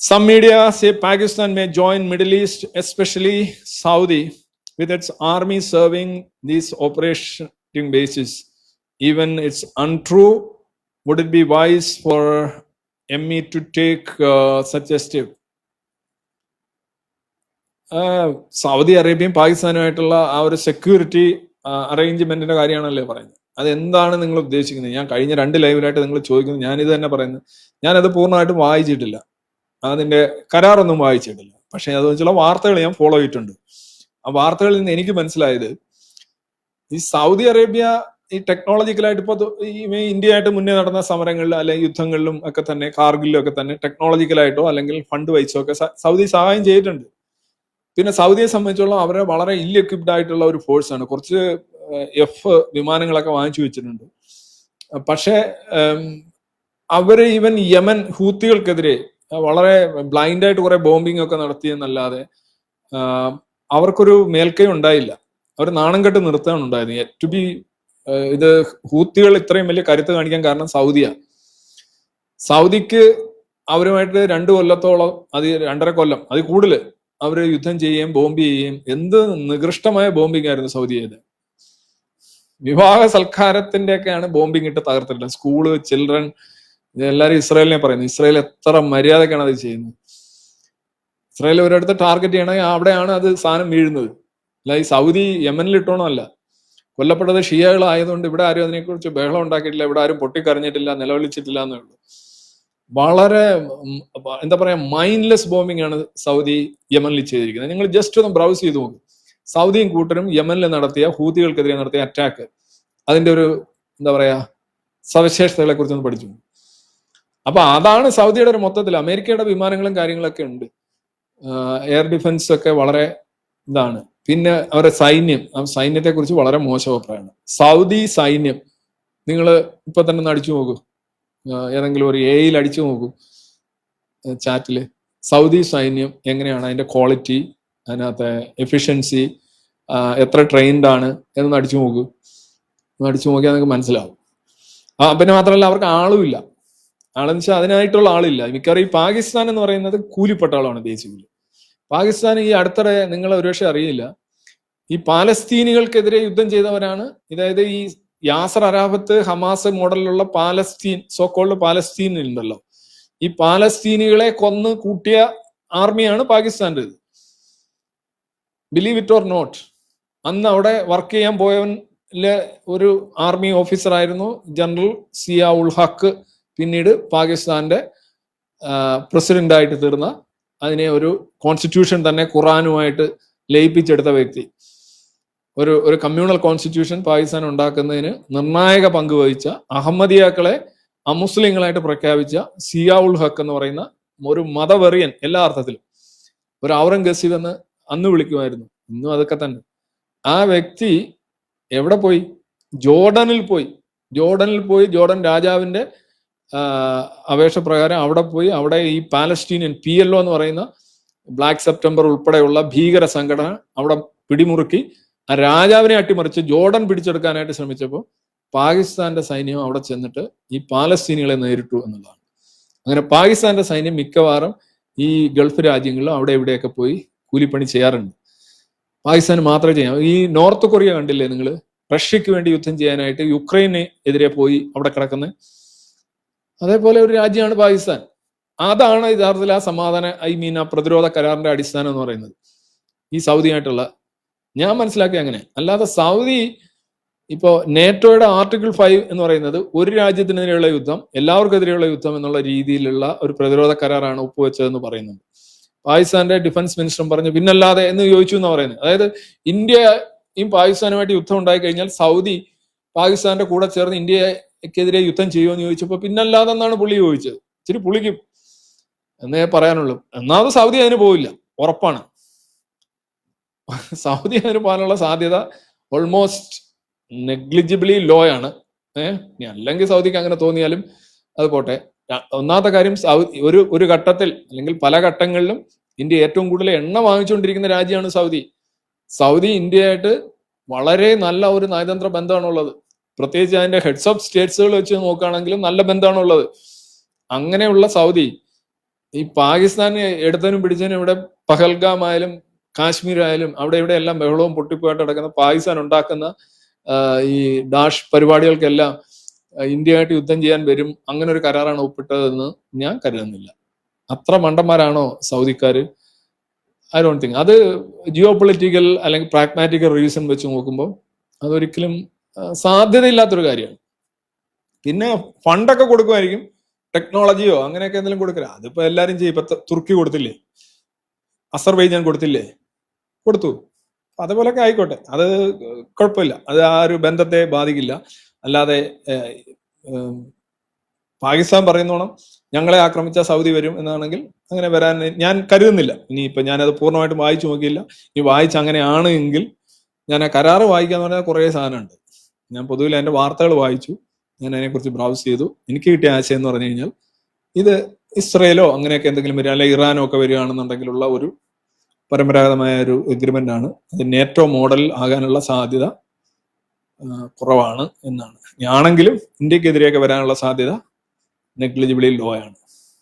Some media say Pakistan may join Middle East, especially Saudi, with its army serving these operating bases. Even it's untrue. Would it be wise for ME to take uh, such a step? Saudi അറേബ്യയും പാകിസ്ഥാനുമായിട്ടുള്ള ആ ഒരു security അറേഞ്ച്മെന്റിന്റെ കാര്യമാണല്ലേ പറയുന്നത് അത് എന്താണ് നിങ്ങൾ ഉദ്ദേശിക്കുന്നത് ഞാൻ കഴിഞ്ഞ രണ്ട് ലൈവിലായിട്ട് നിങ്ങൾ ചോദിക്കുന്നത് ഞാനിത് തന്നെ പറയുന്നത് ഞാനത് പൂർണമായിട്ടും വായിച്ചിട്ടില്ല അതിന്റെ കരാറൊന്നും വായിച്ചിട്ടില്ല. പക്ഷെ അത് ചില വാർത്തകൾ ഞാൻ ഫോളോ ചെയ്തിട്ടുണ്ട്. ആ വാർത്തകളിൽ നിന്ന് എനിക്ക് മനസ്സിലായത് ഈ സൗദി അറേബ്യ ഈ ടെക്നോളജിക്കലായിട്ട് ഈ ഇന്ത്യയായിട്ട് മുന്നേ നടന്ന സമരങ്ങളിൽ അല്ലെങ്കിൽ യുദ്ധങ്ങളിലും ഒക്കെ തന്നെ കാർഗിലും ഒക്കെ തന്നെ ടെക്നോളജിക്കലായിട്ടോ അല്ലെങ്കിൽ ഫണ്ട് വഹിച്ചോ ഒക്കെ സൗദി സഹായം ചെയ്തിട്ടുണ്ട്. പിന്നെ സൗദിയെ സംബന്ധിച്ചോളം അവരെ വളരെ ഇല്ല എക്വിപ്ഡ് ആയിട്ടുള്ള ഒരു ഫോഴ്സ് ആണ്. കുറച്ച് എഫ് വിമാനങ്ങളൊക്കെ വാങ്ങിച്ചു വെച്ചിട്ടുണ്ട്. പക്ഷേ അവർ ഈവൻ യമൻ ഹൂത്തികൾക്കെതിരെ വളരെ ബ്ലൈൻഡ് ആയിട്ട് കുറെ ബോംബിംഗ് ഒക്കെ നടത്തിയെന്നല്ലാതെ അവർക്കൊരു മേൽക്കൈ ഉണ്ടായില്ല. അവർ നാണം കെട്ട് നിർത്തുകയാണ് ഉണ്ടായത് ടു ബി ഇത് ഹൂത്തികൾ ഇത്രയും വലിയ കരുത്ത് കാണിക്കാൻ കാരണം സൗദിയ. സൗദിക്ക് അവരുമായിട്ട് രണ്ട് കൊല്ലത്തോളം അത് രണ്ടര കൊല്ലം അത് കൂടുതൽ അവർ യുദ്ധം ചെയ്യുകയും ബോംബ് ചെയ്യുകയും എന്ത് നികൃഷ്ടമായ ബോംബിംഗ് ആയിരുന്നു സൗദി ചെയ്ത് വിവാഹ സൽക്കാരത്തിന്റെ ഒക്കെയാണ് ബോംബിംഗ് ഇട്ട് തകർത്തിട്ടുള്ളത്. സ്കൂൾ ചിൽഡ്രൻ എല്ലാരും ഇസ്രായേലിനെ പറയുന്നു. ഇസ്രായേൽ എത്ര മര്യാദക്കാണ് അത് ചെയ്യുന്നത്. ഇസ്രായേൽ ഒരിടത്ത് ടാർഗറ്റ് ചെയ്യണമെങ്കിൽ അവിടെയാണ് അത് സാധനം വീഴുന്നത്. അല്ല ഈ സൗദി യമനിൽ ഇട്ടോണമല്ല. കൊല്ലപ്പെട്ടത് ഷിയകളായതുകൊണ്ട് ഇവിടെ ആരും അതിനെക്കുറിച്ച് ബഹളം ഉണ്ടാക്കിയിട്ടില്ല. ഇവിടെ ആരും പൊട്ടിക്കരഞ്ഞിട്ടില്ല നിലവിളിച്ചിട്ടില്ല എന്നേ ഉള്ളൂ. വളരെ എന്താ പറയാ മൈൻഡ്ലെസ് ബോംബിംഗ് ആണ് സൗദി യമനിൽ ചെയ്തിരിക്കുന്നത്. നിങ്ങൾ ജസ്റ്റ് ഒന്ന് ബ്രൗസ് ചെയ്ത് നോക്കും. സൗദിയും കൂട്ടരും യമനിൽ നടത്തിയ ഹൂതികൾക്കെതിരെ നടത്തിയ അറ്റാക്ക് അതിന്റെ ഒരു എന്താ പറയാ സവിശേഷതകളെ കുറിച്ച് ഒന്ന് പഠിച്ചു അപ്പൊ അതാണ് സൗദിയുടെ ഒരു മൊത്തത്തിൽ അമേരിക്കയുടെ വിമാനങ്ങളും കാര്യങ്ങളൊക്കെ ഉണ്ട്. എയർ ഡിഫൻസ് ഒക്കെ വളരെ ഇതാണ്. പിന്നെ അവരുടെ സൈന്യം ആ സൈന്യത്തെ കുറിച്ച് വളരെ മോശം അഭിപ്രായമാണ്. സൗദി സൈന്യം നിങ്ങൾ ഇപ്പൊ തന്നെ ഒന്ന് അടിച്ചു നോക്കൂ. ഏതെങ്കിലും ഒരു എയിൽ അടിച്ചു നോക്കൂ. ചാറ്റിൽ. സൗദി സൈന്യം എങ്ങനെയാണ് അതിന്റെ ക്വാളിറ്റി അതിനകത്തെ എഫിഷ്യൻസി എത്ര ട്രെയിൻഡ് ആണ് എന്നൊന്ന് അടിച്ചു നോക്കൂ. അടിച്ചു നോക്കിയാൽ നിങ്ങൾക്ക് മനസ്സിലാവും. ആ പിന്നെ മാത്രമല്ല അവർക്ക് ആളുമില്ല ആളെന്ന് വെച്ചാൽ അതിനായിട്ടുള്ള ആളില്ല. മിക്കവാറും ഈ പാകിസ്ഥാൻ എന്ന് പറയുന്നത് കൂലിപ്പട്ടാളമാണ് ബേസിക്കലി പാകിസ്ഥാൻ ഈ അടുത്തിടെ നിങ്ങൾ ഒരുപക്ഷെ അറിയില്ല. ഈ പാലസ്തീനികൾക്കെതിരെ യുദ്ധം ചെയ്തവരാണ്. അതായത് ഈ യാസർ അറാഫത്ത് ഹമാസ് മോഡലിലുള്ള പാലസ്തീൻ സോക്കോൾഡ് പാലസ്തീൻ ഉണ്ടല്ലോ ഈ പാലസ്തീനികളെ കൊന്ന് കൂട്ടിയ ആർമിയാണ് പാകിസ്ഥാന്റെത്. ബിലീവ് ഇറ്റ് ഓർ നോട്ട് അന്ന് അവിടെ വർക്ക് ചെയ്യാൻ പോയവനിലെ ഒരു ആർമി ഓഫീസർ ആയിരുന്നു ജനറൽ സിയ ഉൾ ഹക്ക് പിന്നീട് പാകിസ്ഥാന്റെ പ്രസിഡന്റ് ആയിട്ട് തീർന്ന അതിനെ ഒരു കോൺസ്റ്റിറ്റ്യൂഷൻ തന്നെ ഖുറാനുമായിട്ട് ലയിപ്പിച്ചെടുത്ത വ്യക്തി. ഒരു ഒരു കമ്മ്യൂണൽ കോൺസ്റ്റിറ്റ്യൂഷൻ പാകിസ്ഥാൻ ഉണ്ടാക്കുന്നതിന് നിർണായക പങ്ക് വഹിച്ച അഹമ്മദിയാക്കളെ അമുസ്ലിങ്ങളായിട്ട് പ്രഖ്യാപിച്ച സിയാ ഉൾ ഹക്ക് എന്ന് പറയുന്ന ഒരു മതവെറിയൻ എല്ലാ അർത്ഥത്തിലും. ഒരു ഔറംഗസീബ് എന്ന് അന്ന് വിളിക്കുമായിരുന്നു. ഇന്നും അതൊക്കെ തന്നെ. ആ വ്യക്തി എവിടെ പോയി? ജോർഡനിൽ പോയി. ജോർഡനിൽ പോയി ജോർഡൻ രാജാവിന്റെ അപേക്ഷ പ്രകാരം അവിടെ പോയി അവിടെ ഈ പാലസ്റ്റീനിയൻ പി എൽ ഒ എന്ന് പറയുന്ന ബ്ലാക്ക് സെപ്റ്റംബർ ഉൾപ്പെടെയുള്ള ഭീകര സംഘടന അവിടെ പിടിമുറുക്കി ആ രാജാവിനെ അട്ടിമറിച്ച് ജോർഡൻ പിടിച്ചെടുക്കാനായിട്ട് ശ്രമിച്ചപ്പോൾ പാകിസ്ഥാന്റെ സൈന്യം അവിടെ ചെന്നിട്ട് ഈ പാലസ്തീനികളെ നേരിട്ടു എന്നുള്ളതാണ്. അങ്ങനെ പാകിസ്ഥാന്റെ സൈന്യം മിക്കവാറും ഈ ഗൾഫ് രാജ്യങ്ങളിലും അവിടെ എവിടെയൊക്കെ പോയി കൂലിപ്പണി ചെയ്യാറുണ്ട്. പാകിസ്ഥാൻ മാത്രമേ ചെയ്യാം ഈ നോർത്ത് കൊറിയ കണ്ടില്ലേ നിങ്ങൾ റഷ്യക്ക് വേണ്ടി യുദ്ധം ചെയ്യാനായിട്ട് യുക്രൈന് എതിരെ പോയി അവിടെ കിടക്കുന്നത് അതേപോലെ ഒരു രാജ്യമാണ് പാകിസ്ഥാൻ. അതാണ് യഥാർത്ഥത്തിൽ ആ സമാധാന ഐ മീൻ ആ പ്രതിരോധ കരാറിന്റെ അടിസ്ഥാനം എന്ന് പറയുന്നത്. ഈ സൗദിയായിട്ടുള്ള ഞാൻ മനസ്സിലാക്കി അങ്ങനെ. അല്ലാതെ സൗദി ഇപ്പോ നേറ്റോയുടെ ആർട്ടിക്കിൾ ഫൈവ് എന്ന് പറയുന്നത് ഒരു രാജ്യത്തിനെതിരെയുള്ള യുദ്ധം എല്ലാവർക്കെതിരെയുള്ള യുദ്ധം എന്നുള്ള രീതിയിലുള്ള ഒരു പ്രതിരോധ കരാറാണ് ഒപ്പുവെച്ചതെന്ന് പറയുന്നുണ്ട്. പാകിസ്ഥാന്റെ ഡിഫൻസ് മിനിസ്റ്ററും പറഞ്ഞു പിന്നല്ലാതെ എന്ന് ചോദിച്ചു എന്ന് പറയുന്നത്. അതായത് ഇന്ത്യയും പാകിസ്ഥാനുമായിട്ട് യുദ്ധം ഉണ്ടായി കഴിഞ്ഞാൽ സൗദി പാകിസ്ഥാന്റെ കൂടെ ചേർന്ന് ഇന്ത്യക്കെതിരെ യുദ്ധം ചെയ്യുമെന്ന് ചോദിച്ചപ്പോൾ പിന്നല്ലാതെ എന്നാണ് പുള്ളി ചോദിച്ചത്? ഇച്ചിരി പുളിക്കും എന്നേ പറയാനുള്ളൂ. ഒന്നാമത് സൗദി അതിന് പോവില്ല. ഉറപ്പാണ്. സൗദി അതിന് പോകാനുള്ള സാധ്യത ഓൾമോസ്റ്റ് നെഗ്ലിജിബിളി ലോ ആണ്. ഏഹ് അല്ലെങ്കിൽ സൗദിക്ക് അങ്ങനെ തോന്നിയാലും അത് പോട്ടെ. ഒന്നാമത്തെ കാര്യം സൗദി ഒരു ഒരു ഘട്ടത്തിൽ അല്ലെങ്കിൽ പല ഘട്ടങ്ങളിലും ഇന്ത്യ ഏറ്റവും കൂടുതൽ എണ്ണ വാങ്ങിച്ചുകൊണ്ടിരിക്കുന്ന രാജ്യമാണ് സൗദി. സൗദി ഇന്ത്യയായിട്ട് വളരെ നല്ല ഒരു നയതന്ത്ര ബന്ധമാണുള്ളത്. പ്രത്യേകിച്ച് അതിന്റെ ഹെഡ്സ് ഓഫ് സ്റ്റേറ്റ്സുകൾ വെച്ച് നോക്കുകയാണെങ്കിലും നല്ല ബന്ധമാണുള്ളത്. അങ്ങനെയുള്ള സൗദി ഈ പാകിസ്ഥാൻ എടുത്തതിനും പിടിച്ചതിനും ഇവിടെ പഹൽഗാം ആയാലും കാശ്മീർ ആയാലും അവിടെ ഇവിടെ എല്ലാം ബഹളവും പൊട്ടിപ്പോയിട്ട് നടക്കുന്ന പാകിസ്ഥാൻ ഉണ്ടാക്കുന്ന ഈ ഡാഷ് പരിപാടികൾക്കെല്ലാം ഇന്ത്യയായിട്ട് യുദ്ധം ചെയ്യാൻ വരും. അങ്ങനെ ഒരു കരാറാണ് ഒപ്പിട്ടതെന്ന് ഞാൻ കരുതുന്നില്ല. അത്ര മണ്ടന്മാരാണോ സൗദിക്കാർ ഐ ഡോണ്ട് തിങ്ക് അത് ജിയോ പൊളിറ്റിക്കൽ അല്ലെങ്കിൽ പ്രാഗ്മാറ്റിക്കൽ റീസൺ വെച്ച് നോക്കുമ്പോൾ അതൊരിക്കലും സാധ്യതയില്ലാത്തൊരു കാര്യമാണ്. പിന്നെ ഫണ്ടൊക്കെ കൊടുക്കുമായിരിക്കും. ടെക്നോളജിയോ അങ്ങനെയൊക്കെ എന്തെങ്കിലും കൊടുക്കില്ല അതിപ്പോ എല്ലാരും ചെയ്യും. ഇപ്പൊ തുർക്കി കൊടുത്തില്ലേ? അസർബൈജാൻ കൊടുത്തില്ലേ? കൊടുത്തു. അതുപോലൊക്കെ ആയിക്കോട്ടെ. അത് കുഴപ്പമില്ല. അത് ആ ഒരു ബന്ധത്തെ ബാധിക്കില്ല. അല്ലാതെ പാകിസ്ഥാൻ പറയുന്നോണം ഞങ്ങളെ ആക്രമിച്ച സൗദി വരും എന്നാണെങ്കിൽ അങ്ങനെ വരാൻ ഞാൻ കരുതുന്നില്ല. ഇനി ഇപ്പൊ ഞാനത് പൂർണമായിട്ടും വായിച്ചു നോക്കിയില്ല. ഇനി വായിച്ച് അങ്ങനെയാണ് എങ്കിൽ ഞാൻ ആ കരാറ് വായിക്കാന്ന് പറഞ്ഞാൽ കുറേ സാധനമുണ്ട്. ഞാൻ പൊതുവിൽ അതിന്റെ വാർത്തകൾ വായിച്ചു. ഞാൻ അതിനെക്കുറിച്ച് ബ്രൗസ് ചെയ്തു. എനിക്ക് കിട്ടിയ ആശയം എന്ന് പറഞ്ഞു കഴിഞ്ഞാൽ ഇത് ഇസ്രയേലോ അങ്ങനെയൊക്കെ എന്തെങ്കിലും വരിക അല്ലെങ്കിൽ ഇറാനോ ഒക്കെ വരികയാണെന്നുണ്ടെങ്കിലുള്ള ഒരു പരമ്പരാഗതമായ ഒരു എഗ്രിമെന്റ് ആണ്. അത് നേറ്റോ മോഡൽ ആകാനുള്ള സാധ്യത കുറവാണ് എന്നാണ്. ആണെങ്കിലും ഇന്ത്യക്കെതിരെയൊക്കെ വരാനുള്ള സാധ്യത നെഗ്ലിജിബിളി ലോ ആണ്.